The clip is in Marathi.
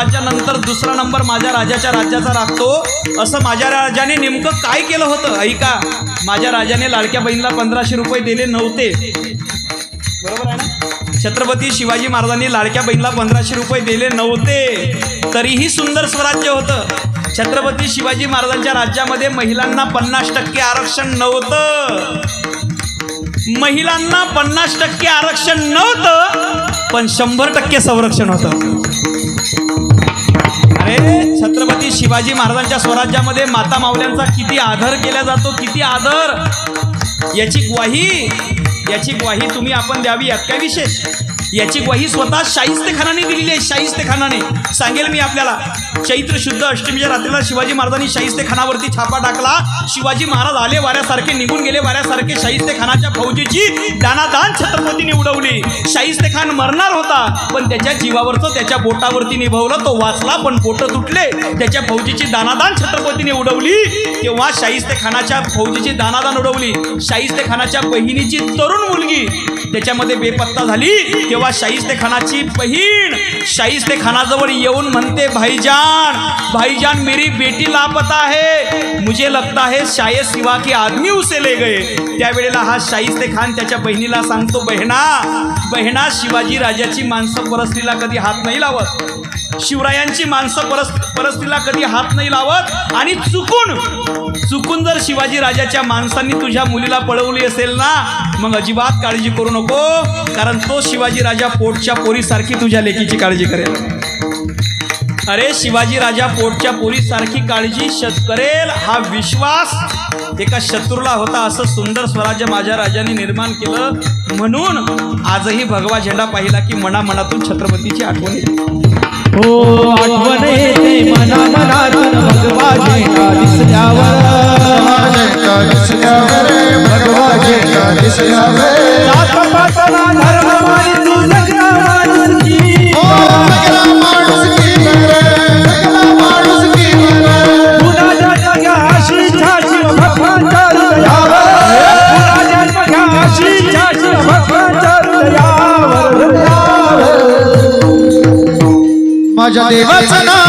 राज्यानंतर दुसरा नंबर माझ्या राजाच्या राज्याचा राखतो. असं माझ्या राजाने नेमकं काय केलं होतं? ऐका. माझ्या राजाने लाडक्या बहिणीला पंधराशे रुपये दिले नव्हते. बरोबर आहे ना? छत्रपती शिवाजी महाराजांनी लाडक्या बहिणीला पंधराशे रुपये दिले नव्हते. तरीही सुंदर स्वराज्य होतं. छत्रपती शिवाजी महाराजांच्या राज्यामध्ये महिलांना पन्नास टक्के आरक्षण नव्हतं. महिलांना पन्नास टक्के आरक्षण नव्हतं पण शंभर टक्के संरक्षण होतं. शिवाजी महाराजांच्या स्वराज्यामध्ये माता मावल्यांचा किती आदर केला जातो किती आदर! याची ग्वाही याची ग्वाही तुम्ही आपण द्यावी यात काय विशेष? याची ग्वाही स्वतः शाहिस्ते खानाने दिलेली आहे शाहिस्ते खानाने सांगेल मी आपल्याला. चैत्र शुद्ध अष्टमीच्या रात्रीला शिवाजी महाराजांनी शाहिस्ते खानावरती छापा टाकला. शिवाजी महाराज आले वाऱ्यासारखे निघून गेले वाऱ्यासारखे. शाहिस्ते खानाच्या फौजेची दानादान छत्रपतीने उडवली. शाहिस्ते खान मरणार होता पण त्याच्या जीवावरचं त्याच्या बोटावरती निभवलं तो वाचला पण बोट तुटले. त्याच्या फौजेची दानादान छत्रपतीने उडवली. तेव्हा शाहिस्ते खानाच्या फौजेची दानादान उडवली. शाहिस्ते खानाच्या बहिणीची तरुण मुलगी त्याच्यामध्ये बेपत्ता झाली तेव्हा शाहिस्ते खानाची बहीण शाहिस्ते खानाजवळ येऊन म्हणते भाईजान भाईजान मेरी बेटी लापता है। मुझे लगता है शायद शिवा की आदमी उसे ले गए। त्यावेळेला हा शाहिस्ते खान त्याच्या बहिणीला सांगतो बहिणा बहिणा शिवाजी राजाची माणसं परस्त्रीला कधी हात नाही लावत. शिवरायांची माणसं परस परस्त्रीला कधी हात नाही लावत. आणि चुकून चुकून जर शिवाजी राजाच्या माणसांनी तुझ्या मुलीला पळवली असेल ना मग अजिबात काळजी करू नको. कारण तो शिवाजी राजा पोटच्या पोरीसारखी तुझ्या लेकीची काळजी करेल अरे शिवाजी राजा पोटच्या पोरीसारखी काळजी शत करेल हा विश्वास. एका शत्रूला होता असं सुंदर स्वराज्य माझ्या राजाने निर्माण केलं. म्हणून आजही भगवा झेंडा पाहिला की मनामनातून छत्रपतीची आठवण येते. हो आठवण येते मना मनातून भगवा झेंडा दिसल्यावर. भगवा झेंडा दिसल्यावर. धर्म দেবচনা